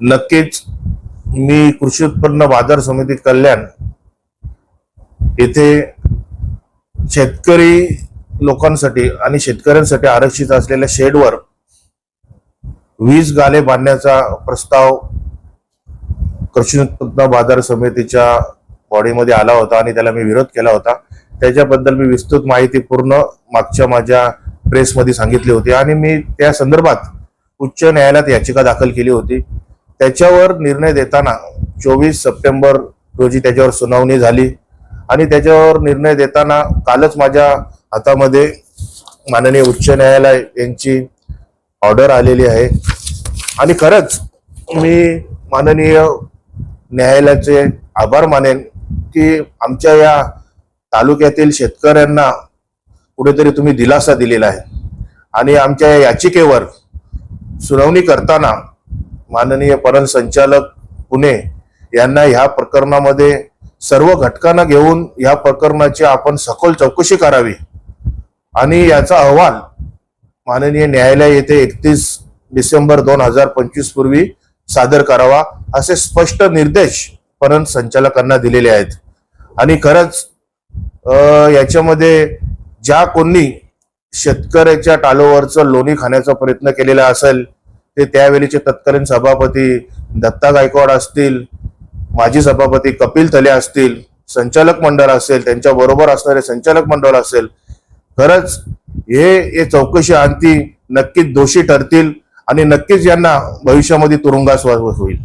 नक्कीच मी कृषी उत्पन्न बाजार समिती कल्याण येथे शेतकरी लोकांसाठी आणि शेतकऱ्यांसाठी आरक्षित असलेल्या शेडवर वीज गाले बांधण्याचा प्रस्ताव कृषी उत्पन्न बाजार समितीच्या बॉडीमध्ये आला होता आणि त्याला मी विरोध केला होता. त्याच्याबद्दल मी विस्तृत माहिती पूर्ण मागच्या माझ्या प्रेसमध्ये सांगितली होती आणि मी त्या संदर्भात उच्च न्यायालयात याचिका दाखल केली होती. त्याच्यावर निर्णय देताना चोवीस सप्टेंबर रोजी त्याच्यावर सुनावणी झाली. आणि त्याच्यावर निर्णय देताना कालच माझ्या हातामध्ये माननीय उच्च न्यायालय यांची ऑर्डर आलेली आहे. आणि खरंच मी माननीय न्यायालयाचे आभार मानेन की आमच्या या तालुक्यातील शेतकऱ्यांना कुठेतरी तुम्ही दिलासा दिलेला आहे. आणि आमच्या या याचिकेवर सुनावणी करताना माननीय परम संचालक पुणे यांना ह्या प्रकरणामध्ये सर्व घटकांना घेऊन या प्रकरणाची आपण सखोल चौकशी करावी. आणि याचा अहवाल माननीय न्यायालय येथे एकतीस डिसेंबर दोन हजार पंचवीस पूर्वी सादर करावा असे स्पष्ट निर्देश परन संचालकांना दिलेले आहेत. आणि खरंच याच्यामध्ये ज्या कोणी शेतकऱ्याच्या टालोवरचं लोणी खाण्याचा प्रयत्न केलेला असेल ते त्यावेळीचे तत्कालीन सभापती दत्ता गायकवाड असतील माजी सभापती कपिल तले असतील संचालक मंडळ असेल त्यांच्या बरोबर असणारे संचालक मंडळ असेल खरंच हे हे चौकशी आणती नक्कीच दोषी ठरतील आणि नक्कीच यांना भविष्यामध्ये तुरुंगास होईल.